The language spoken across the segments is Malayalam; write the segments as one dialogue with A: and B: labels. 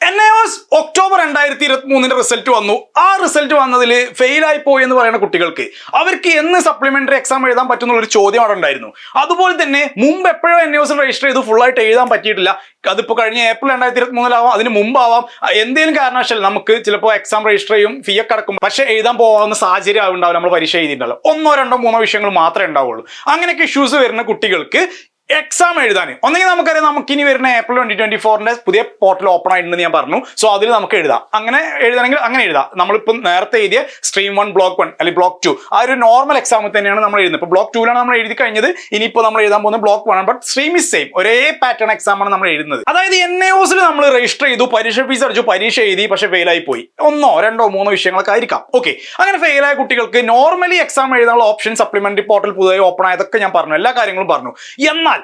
A: എൻ എ എസ് ഒക്ടോബർ രണ്ടായിരത്തി ഇരുപത്തി മൂന്നിന്റെ റിസൾട്ട് വന്നു. ആ റിസൾട്ട് വന്നതിൽ ആയി പോയി എന്ന് പറയുന്ന കുട്ടികൾക്ക് അവർക്ക് എന്ന് സപ്ലിമെന്ററി എക്സാം എഴുതാൻ പറ്റുന്ന ഒരു ചോദ്യം അവിടെ ഉണ്ടായിരുന്നു. അതുപോലെ തന്നെ മുമ്പ് എപ്പോഴും എൻ എസ് രജിസ്റ്റർ ചെയ്ത് ഫുള്ളായിട്ട് എഴുതാൻ പറ്റിയിട്ടില്ല. അതിപ്പോൾ കഴിഞ്ഞ ഏപ്രിൽ രണ്ടായിരത്തി ഇരുപത്തി മൂന്നിലാവാം അതിന് മുമ്പാവാം. എന്തെങ്കിലും കാരണവശാൽ നമുക്ക് ചിലപ്പോൾ എക്സാം രജിസ്റ്റർ ചെയ്യും ഫീ ഒക്കെ അടക്കും. പക്ഷേ എഴുതാൻ പോകാവുന്ന സാഹചര്യം ഉണ്ടാവില്ല നമ്മൾ പരീക്ഷ എഴുതിയിട്ടുണ്ടല്ലോ ഒന്നോ രണ്ടോ മൂന്നോ വിഷയങ്ങൾ മാത്രമേ ഉണ്ടാവുള്ളൂ. അങ്ങനെയൊക്കെ ഇഷ്യൂസ് വരുന്ന കുട്ടികൾക്ക് എക്സാം എഴുതാൻ. ഒന്നെങ്കിൽ നമുക്കറിയാം നമുക്ക് ഇനി വരുന്ന ഏപ്രിൽ ട്വന്റി ട്വന്റി ഫോറിന്റെ പുതിയ പോർട്ടൽ ഓപ്പൺ ആയിട്ടുണ്ടെന്ന് ഞാൻ പറഞ്ഞു. സോ അതിൽ നമുക്ക് എഴുതാം. അങ്ങനെ എഴുതണമെങ്കിൽ അങ്ങനെ എഴുതാം. നമ്മളിപ്പോൾ നേരത്തെ എഴുതിയ സ്ട്രീം വൺ ബ്ലോക്ക് വൺ അല്ലെങ്കിൽ ബ്ലോക്ക് ടു ആ ഒരു നോർമൽ എക്സാമിൽ തന്നെയാണ് നമ്മൾ എഴുതുന്നത്. ഇപ്പോൾ ബ്ലോക്ക് ടൂലാണ് നമ്മൾ എഴുതി കഴിഞ്ഞത്. ഇനിയിപ്പോൾ നമ്മൾ എഴുതാൻ പോകുന്നത് block one but stream is same ഒരേ പാറ്റേൺ എക്സാം ആണ് നമ്മൾ എഴുതുന്നത്. അതായത് എൻ എ നമ്മൾ രജിസ്റ്റർ ചെയ്തു പരീക്ഷ ഫീസ് അടിച്ചു പരീക്ഷ എഴുതി പക്ഷേ ഫെയിലായി പോയി. ഒന്നോ രണ്ടോ മൂന്നോ വിഷയങ്ങളൊക്കെ ആയിരിക്കാം. ഓക്കെ അങ്ങനെ ഫെയിൽ ആയ കുട്ടികൾക്ക് നോർമലി എക്സാം എഴുതാനുള്ള ഓപ്ഷൻ സപ്ലിമെന്ററി പോർട്ടൽ പുതുതായി ഓപ്പൺ ആയതൊക്കെ ഞാൻ പറഞ്ഞു. എല്ലാ കാര്യങ്ങളും പറഞ്ഞു. എന്നാൽ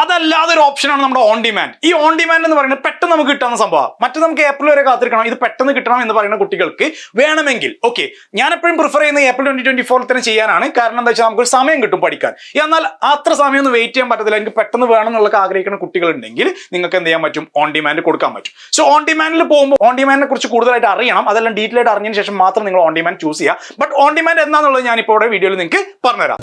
A: അതല്ലാതെ ഒരു ഓപ്ഷനാണ് നമ്മുടെ ഓൺ ഡിമാൻഡ് ഈ ഓൺ ഡിമാൻഡ് എന്ന് പറയുന്നത് പെട്ടെന്ന് നമുക്ക് കിട്ടുന്ന സംഭവം. മറ്റു നമുക്ക് ഏപ്രിൽ വരെ കാത്തിരിക്കണം. ഇത് പെട്ടെന്ന് കിട്ടണം എന്ന് പറയുന്ന കുട്ടികൾക്ക് വേണമെങ്കിൽ ഓക്കെ ഞാൻ എപ്പോഴും പ്രിഫർ ചെയ്യുന്ന ഏപ്രിൽ ട്വന്റി ട്വന്റി ഫോറിൽ തന്നെ ചെയ്യാനാണ്. കാരണം എന്താ വെച്ചാൽ നമുക്ക് സമയം കിട്ടും പഠിക്കാൻ. എന്നാൽ അത്ര സമയം ഒന്നും വെയിറ്റ് ചെയ്യാൻ പറ്റത്തില്ല. എനിക്ക് പെട്ടെന്ന് വേണം എന്നുള്ള ആഗ്രഹിക്കുന്ന കുട്ടികളുണ്ടെങ്കിൽ നിങ്ങൾക്ക് എന്ത് ചെയ്യാൻ പറ്റും? ഓൺ ഡിമാൻഡ് കൊടുക്കാൻ പറ്റും. സോ ഓൺ ഡിമാൻഡിൽ പോകുമ്പോൾ ഓൺ ഡിമാൻഡിനെ കുറിച്ച് കൂടുതലായിട്ട് അറിയണം. അതെല്ലാം ഡീറ്റെയിൽ ആയിട്ട് അറിഞ്ഞതിന് ശേഷം മാത്രം നിങ്ങൾ ഓൺ ഡിമാൻഡ് ചൂസ് ചെയ്യുക. ബട്ട് ഓൺ ഡിമാൻഡ് എന്താണെന്നുള്ളത് ഞാൻ ഇപ്പോൾ ഇവിടെ വീഡിയോയിൽ നിങ്ങൾക്ക് പറഞ്ഞുതരാം.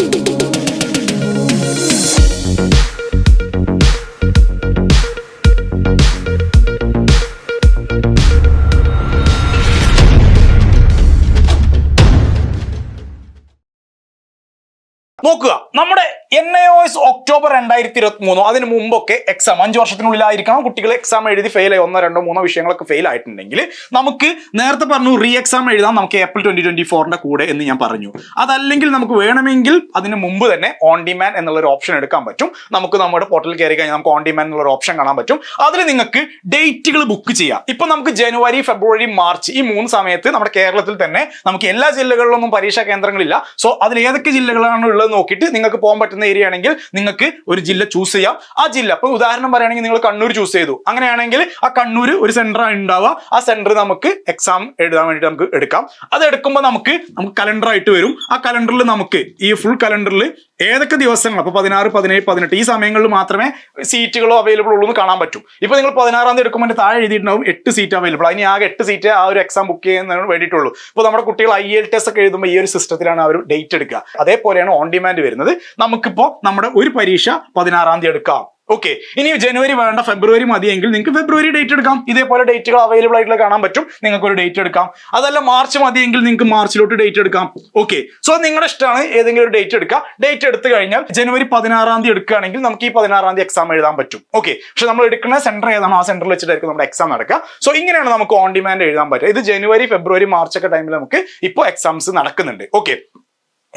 A: നോക്കുക. നമ്മുടെ N I O S October രണ്ടായിരത്തി ഇരുപത്തി മൂന്നോ അതിന് മുമ്പൊക്കെ എക്സാം അഞ്ച് വർഷത്തിനുള്ളിലായിരിക്കണം. കുട്ടികൾ എക്സാം എഴുതി ഫെയിൽ ആയി. ഒന്നോ രണ്ടോ മൂന്നോ വിഷയങ്ങളൊക്കെ ഫെയിൽ ആയിട്ടുണ്ടെങ്കിൽ നമുക്ക് നേരത്തെ പറഞ്ഞു റീ എക്സാം എഴുതാം. നമുക്ക് ഏപ്രിൽ ട്വന്റി ട്വന്റി ഫോറിന്റെ കൂടെ എന്ന് ഞാൻ പറഞ്ഞു. അതല്ലെങ്കിൽ നമുക്ക് വേണമെങ്കിൽ അതിന് മുമ്പ് തന്നെ ഓൺ ഡിമാൻഡ് എന്നുള്ള ഒരു ഓപ്ഷൻ എടുക്കാൻ പറ്റും. നമുക്ക് നമ്മുടെ പോർട്ടലിൽ കയറി കഴിഞ്ഞാൽ നമുക്ക് ഓൺ ഡിമാൻഡ് എന്നുള്ള ഒരു ഓപ്ഷൻ കാണാൻ പറ്റും. അതിൽ നിങ്ങൾക്ക് ഡേറ്റുകൾ ബുക്ക് ചെയ്യാം. ഇപ്പൊ നമുക്ക് ജനുവരി ഫെബ്രുവരി മാർച്ച് ഈ മൂന്ന് സമയത്ത് നമ്മുടെ കേരളത്തിൽ തന്നെ നമുക്ക് എല്ലാ ജില്ലകളിലൊന്നും പരീക്ഷാ കേന്ദ്രങ്ങളില്ല. സോ അതിൽ ഏതൊക്കെ ജില്ലകളാണ് ഉള്ളത് നോക്കിയിട്ട് നിങ്ങൾക്ക് പോകാൻ പറ്റുന്ന ഏരിയ ആണെങ്കിൽ നിങ്ങൾക്ക് ഒരു ജില്ല ചൂസ് ചെയ്യാം. ആ ജില്ല ഇപ്പൊ ഉദാഹരണം പറയുകയാണെങ്കിൽ നിങ്ങൾ കണ്ണൂർ ചൂസ് ചെയ്തു. അങ്ങനെയാണെങ്കിൽ ആ കണ്ണൂർ ഒരു സെന്റർ ഉണ്ടാവുക. ആ സെന്റർ നമുക്ക് എക്സാം എഴുതാൻ വേണ്ടിയിട്ട് നമുക്ക് എടുക്കാം. അത് എടുക്കുമ്പോൾ നമുക്ക് നമുക്ക് കലണ്ടർ ആയിട്ട് വരും. ആ കലണ്ടറിൽ നമുക്ക് ഈ ഫുൾ കലണ്ടറിൽ ഏതൊക്കെ ദിവസങ്ങൾ അപ്പോൾ പതിനാറ് പതിനേഴ് പതിനെട്ട് ഈ സമയങ്ങളിൽ മാത്രമേ സീറ്റുകളോ അവൈലബിൾ ഉള്ളൂ എന്ന് കാണാൻ പറ്റും. ഇപ്പൊ നിങ്ങൾ പതിനാറാം തീയതി എടുക്കുമ്പോൾ താഴെ എഴുതിയിട്ടുണ്ടാവും എട്ട് സീറ്റ് അവൈലബിൾ അതിന് ആകെ എട്ട് സീറ്റ് ആ ഒരു എക്സാം ബുക്ക് ചെയ്യുന്നതിന് വേണ്ടിയിട്ടുള്ളൂ. ഇപ്പോൾ നമ്മുടെ കുട്ടികൾ ഐ എൽ ടെസ്റ്റ് ഒക്കെ എഴുതുമ്പോൾ ഈ ഒരു സിസ്റ്റത്തിലാണ് അവർ ഡേറ്റ് എടുക്കുക. അതേപോലെയാണ് ഓൺ ഡിമാൻഡ് വരുന്നത്. നമുക്കിപ്പോൾ നമ്മുടെ ഒരു പരീക്ഷ പതിനാറാം തീയതി എടുക്കാം. ഓക്കെ ഇനി ജനുവരി വേണ്ട ഫെബ്രുവരി മതിയെങ്കിൽ നിങ്ങൾക്ക് ഫെബ്രുവരി ഡേറ്റ് എടുക്കാം. ഇതേപോലെ ഡേറ്റുകൾ അവൈലബിൾ ആയിട്ടുള്ള കാണാൻ പറ്റും. നിങ്ങൾക്ക് ഒരു ഡേറ്റ് എടുക്കാം. അതല്ല മാർച്ച് മതിയെങ്കിൽ നിങ്ങൾക്ക് മാർച്ചിലോട്ട് ഡേറ്റ് എടുക്കാം. ഓക്കെ സോ നിങ്ങളുടെ ഇഷ്ടമാണ്. ഏതെങ്കിലും ഒരു ഡേറ്റ് എടുക്കാം. ഡേറ്റ് എടുത്തു കഴിഞ്ഞാൽ ജനുവരി പതിനാറാം തീയതി എടുക്കുകയാണെങ്കിൽ നമുക്ക് ഈ പതിനാറാം തീയതി എക്സാം എഴുതാൻ പറ്റും. ഓക്കെ പക്ഷെ നമ്മൾ എടുക്കുന്ന സെന്റർ ഏതാണ്? ആ സെന്ററിൽ വെച്ചിട്ടായിരിക്കും നമ്മുടെ എക്സാം നടക്കുക. സോ ഇങ്ങനെയാണ് നമുക്ക് ഓൺ ഡിമാൻഡ് എഴുതാൻ പറ്റുക. ഇത് ജനുവരി ഫെബ്രുവരി മാർച്ച് ഒക്കെ ടൈമിൽ നമുക്ക് ഇപ്പോൾ എക്സാംസ് നടക്കുന്നുണ്ട്. ഓക്കെ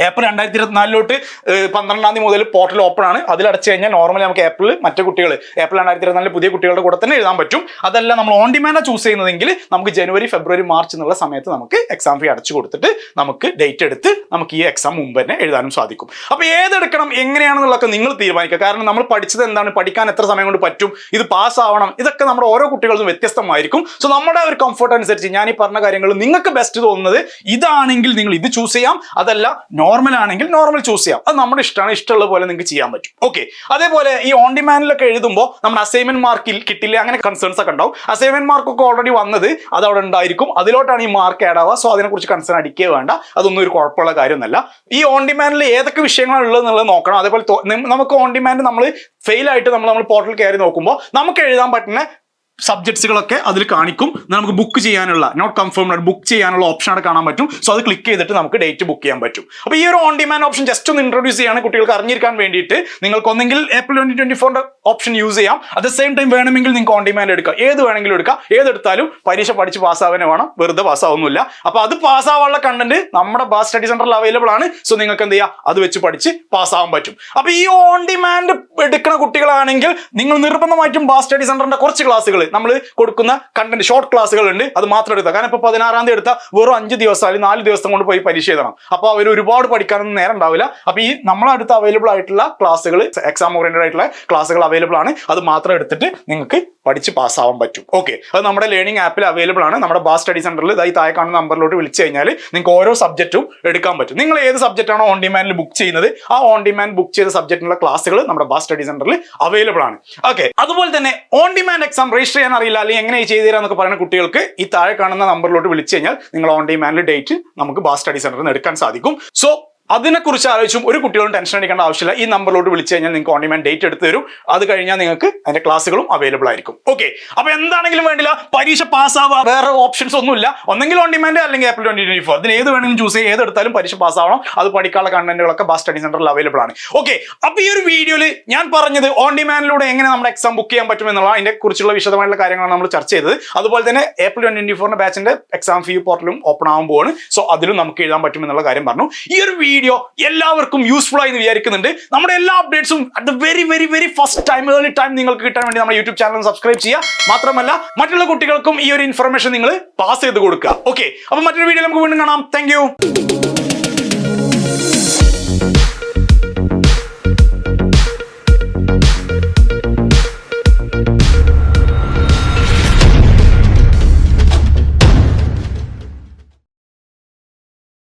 A: ഏപ്രിൽ രണ്ടായിരത്തി ഇരുപത്തിനാലിലോട്ട് പന്ത്രണ്ടാം തീയതി മുതൽ പോർട്ടൽ ഓപ്പൺ ആണ്. അതിൽ അടച്ചു കഴിഞ്ഞാൽ നോർമലി നമുക്ക് ഏപ്രിൽ മറ്റു കുട്ടികൾ ഏപ്രിൽ രണ്ടായിരത്തി ഇരുപത്തിനാലിൽ പുതിയ കുട്ടികളുടെ കൂടെ തന്നെ എഴുതാൻ പറ്റും. അതല്ല നമ്മൾ ഓൺ ഡിമാൻഡ് ചൂസ് ചെയ്യുന്നതെങ്കിൽ നമുക്ക് ജനുവരി ഫെബ്രുവരി മാർച്ച് എന്നുള്ള സമയത്ത് നമുക്ക് എക്സാം ഫീ അടച്ചു കൊടുത്തിട്ട് നമുക്ക് ഡേറ്റ് എടുത്ത് നമുക്ക് ഈ എക്സാം മുമ്പ് തന്നെ എഴുതാനും സാധിക്കും. അപ്പോൾ ഏതെടുക്കണം എങ്ങനെയാണെന്നുള്ളതൊക്കെ നിങ്ങൾ തീരുമാനിക്കുക. കാരണം നമ്മൾ പഠിച്ചത് എന്താണ്? പഠിക്കാൻ എത്ര സമയം കൊണ്ട് പറ്റും? ഇത് പാസ് ആവണം. ഇതൊക്കെ നമ്മുടെ ഓരോ കുട്ടികളും വ്യത്യസ്തമായിരിക്കും. സോ നമ്മുടെ ഒരു കംഫർട്ട് അനുസരിച്ച് ഞാൻ ഈ പറഞ്ഞ കാര്യങ്ങൾ നിങ്ങൾക്ക് ബെസ്റ്റ് തോന്നുന്നത് ഇതാണെങ്കിൽ നിങ്ങൾ ഇത് ചൂസ് ചെയ്യാം. അതല്ല നോർമൽ ആണെങ്കിൽ നോർമൽ ചൂസ് ചെയ്യാം. അത് നമ്മുടെ ഇഷ്ടമാണ്. ഇഷ്ടമുള്ള പോലെ നിങ്ങൾക്ക് ചെയ്യാൻ പറ്റും. ഓക്കെ അതേപോലെ ഈ ഓൺ ഡിമാൻഡിലൊക്കെ എഴുതുമ്പോൾ നമ്മുടെ അസൈൻമെന്റ് മാർക്കിൽ കിട്ടില്ല അങ്ങനെ കൺസേൺസ് ഒക്കെ ഉണ്ടാവും. അസൈൻമെന്റ് മാർക്കൊക്കെ ഓൾറെഡി വന്നത് അത് അവിടെ ഉണ്ടായിരിക്കും. അതിലോട്ടാണ് ഈ മാർക്ക് ആഡ് ആവുക. സോ അതിനെക്കുറിച്ച് കൺസേൺ അടിക്കുക വേണ്ട. അതൊന്നും ഒരു കുഴപ്പമുള്ള കാര്യമൊന്നുമല്ല. ഈ ഓൺ ഡിമാൻഡിൽ ഏതൊക്കെ വിഷയങ്ങളാണ് ഉള്ളത് എന്നുള്ളത് നോക്കണം. അതേപോലെ നമുക്ക് ഓൺ ഡിമാൻഡ് നമ്മൾ ഫെയിൽ ആയിട്ട് നമ്മൾ നമ്മൾ പോർട്ടൽ കയറി നോക്കുമ്പോൾ നമുക്ക് എഴുതാൻ പറ്റുന്ന സബ്ജക്ട്സുകളൊക്കെ അതിൽ കാണിക്കും. നമുക്ക് ബുക്ക് ചെയ്യാനുള്ള നോട്ട് കൺഫേംഡ് ബുക്ക് ചെയ്യാനുള്ള ഓപ്ഷൻ അവിടെ കാണാൻ പറ്റും. സോ അത് ക്ലിക്ക് ചെയ്തിട്ട് നമുക്ക് ഡേറ്റ് ബുക്ക് ചെയ്യാൻ പറ്റും. അപ്പോൾ ഈ ഒരു ഓൺ ഡിമാൻഡ് ഓപ്ഷൻ ജസ്റ്റ് ഒന്ന് ഇൻട്രൊഡ്യൂസ് ചെയ്യാണ് കുട്ടികൾക്ക് അറിഞ്ഞിരിക്കാൻ വേണ്ടിയിട്ട്. നിങ്ങൾക്ക് ഒന്നെങ്കിൽ ഏപ്രിൽ ട്വന്റി ട്വന്റി ഫോറിന്റെ ഓപ്ഷൻ യൂസ് ചെയ്യാം. അറ്റ് ദ സെയിം ടൈം വേണമെങ്കിൽ നിങ്ങൾക്ക് ഓൺ ഡിമാൻഡ് എടുക്കാം. ഏത് വേണമെങ്കിലും എടുക്കാം. ഏതെടുത്താലും പരീക്ഷ പഠിച്ച് പാസ്സാവാനേ വേണം. വെറുതെ പാസ്സാവുന്നില്ല അപ്പോൾ അത് പാസ്സാവാനുള്ള കണ്ടന്റ് നമ്മുടെ ബാസ് സ്റ്റഡി സെന്ററിൽ അവൈലബിൾ ആണ്. സോ നിങ്ങൾക്ക് എന്ത് ചെയ്യാം? അത് വെച്ച് പഠിച്ച് പാസ്സാവാൻ പറ്റും. അപ്പോൾ ഈ ഓൺ ഡിമാൻഡ് എടുക്കുന്ന കുട്ടികളാണെങ്കിൽ നിങ്ങൾ നിർബന്ധമായിട്ടും ബാസ് സ്റ്റഡി സെന്ററിന്റെ കുറച്ച് ക്ലാസ്സുകൾ നമ്മൾ കൊടുക്കുന്ന കണ്ടന്റ് ഷോർട്ട് ക്ലാസ്സുകൾ ഉണ്ട് അത് മാത്രം എടുത്താൽ കാരണം ഇപ്പോൾ പതിനാറാം തീയതി എടുത്താൽ വെറും അഞ്ച് ദിവസം അല്ലെങ്കിൽ നാല് ദിവസം കൊണ്ട് പോയി പരീക്ഷ എഴുതണം. അപ്പോൾ അവർ ഒരുപാട് പഠിക്കാനൊന്നും നേരം ഉണ്ടാവില്ല. അപ്പോൾ ഈ നമ്മളടുത്ത് അവൈലബിൾ ആയിട്ടുള്ള ക്ലാസ്സുകൾ എക്സാം ഓറിയന്റഡ് ആയിട്ടുള്ള ക്ലാസ്സുകൾ അവൈലബിൾ ആണ്. അത് മാത്രം എടുത്തിട്ട് നിങ്ങൾക്ക് പഠിച്ച് പാസ്സാവാൻ പറ്റും. ഓക്കെ അത് നമ്മുടെ ലേണിംഗ് ആപ്പിൽ അവൈലബിൾ ആണ്. നമ്മുടെ ബാസ് സ്റ്റഡി സെന്ററിൽ ഇതായി താഴെ കാണുന്ന നമ്പറിലോട്ട് വിളിച്ചു കഴിഞ്ഞാൽ നിങ്ങൾക്ക് ഓരോ സബ്ജക്റ്റും എടുക്കാൻ പറ്റും. നിങ്ങൾ ഏത് സബ്ജക്റ്റ് ആണോ ഓൺ ഡിമാൻഡിൽ ബുക്ക് ചെയ്യുന്നത് ആ ഓൺ ഡിമാൻഡ് ബുക്ക് ചെയ്ത സബ്ജക്റ്റിനുള്ള ക്ലാസ്സുകൾ നമ്മുടെ ബാസ് സ്റ്റഡി സെന്ററിൽ അവൈലബിൾ ആണ്. ഓക്കെ അതുപോലെ തന്നെ ഓൺ ഡിമാൻഡ് എക്സാം രജിസ്റ്റർ ചെയ്യാൻ അറിയില്ല അല്ലെങ്കിൽ എങ്ങനെ ചെയ്തു തരാം എന്നൊക്കെ പറയുന്ന കുട്ടികൾക്ക് ഈ താഴെ കാണുന്ന നമ്പറിലോട്ട് വിളിച്ചു കഴിഞ്ഞാൽ നിങ്ങൾ ഓൺ ഡിമാൻഡിൽ ഡേറ്റ് നമുക്ക് ബാസ് സ്റ്റഡി സെന്ററിൽ നിന്ന് എടുക്കാൻ സാധിക്കും. സോ അതിനെക്കുറിച്ച് ആലോചിച്ചും ഒരു കുട്ടികളും ടെൻഷൻ അടിക്കേണ്ട ആവശ്യമില്ല. ഈ നമ്പറിലോട്ട് വിളിച്ചു കഴിഞ്ഞാൽ നിങ്ങൾക്ക് ഓൺ ഡിമാൻഡ് ഡേറ്റ് എടുത്ത് തരും. അത് കഴിഞ്ഞാൽ നിങ്ങൾക്ക് അതിന്റെ ക്ലാസ്സുകളും അവൈലബിൾ ആയിരിക്കും. ഓക്കെ അപ്പൊ എന്താണെങ്കിലും വേണ്ടില്ല. പരീക്ഷ പാസ്സാവുക വേറെ ഓപ്ഷൻസ് ഒന്നുമില്ല. ഒന്നെങ്കിൽ ഓൺ ഡിമാൻഡ് അല്ലെങ്കിൽ ഏപ്രിൽ ട്വന്റി ട്വന്റി ഫോർ അതിന് ഏത് വേണമെങ്കിലും ചൂസ് ചെയ്യുക ഏതെടുത്താലും പരീക്ഷ പാസ്സാവണം അത് പഠിക്കാനുള്ള കണ്ടന്റുകളൊക്കെ ബാസ് സ്റ്റഡി സെന്ററിൽ അവൈലബിൾ ആണ്. ഓക്കെ അപ്പൊ ഈ ഒരു വീഡിയോയിൽ ഞാൻ പറഞ്ഞത് ഓൺ ഡിമാൻഡിലൂടെ എങ്ങനെ നമ്മുടെ എക്സാം ബുക്ക് ചെയ്യാൻ പറ്റും എന്നുള്ള അതിനെ കുറിച്ചുള്ള വിശദമായിട്ടുള്ള കാര്യങ്ങളാണ് നമ്മൾ ചർച്ച ചെയ്തത്. അതുപോലെ തന്നെ ഏപ്രിൽ ട്വന്റി ഫോറിന്റെ ബാച്ചിന്റെ എക്സാം ഫീ പോർട്ടലും ഓപ്പൺ ആകാൻ പോവാണ്. സോ അതിലും നമുക്ക് എഴുതാൻ പറ്റും എന്നുള്ള കാര്യം പറഞ്ഞു. ഈ ഒരു വീഡിയോ എല്ലാവർക്കും യൂസ്ഫുൾ ആയി എന്ന് വിചാരിക്കുന്നുണ്ട്. നമ്മുടെ എല്ലാ അപ്ഡേറ്റ്സും at the very very very first time early time നിങ്ങൾക്ക് കിട്ടാൻ വേണ്ടി നമ്മുടെ യൂട്യൂബ് ചാനൽ സബ്സ്ക്രൈബ് ചെയ്യുക. മാത്രമല്ല മറ്റുള്ള കുട്ടികൾക്കും ഈ ഒരു ഇൻഫർമേഷൻ നിങ്ങൾ പാസ് ചെയ്ത് കൊടുക്കുക. ഓക്കെ അപ്പൊ മറ്റൊരു വീഡിയോ നമുക്ക് വീണ്ടും കാണാം. താങ്ക്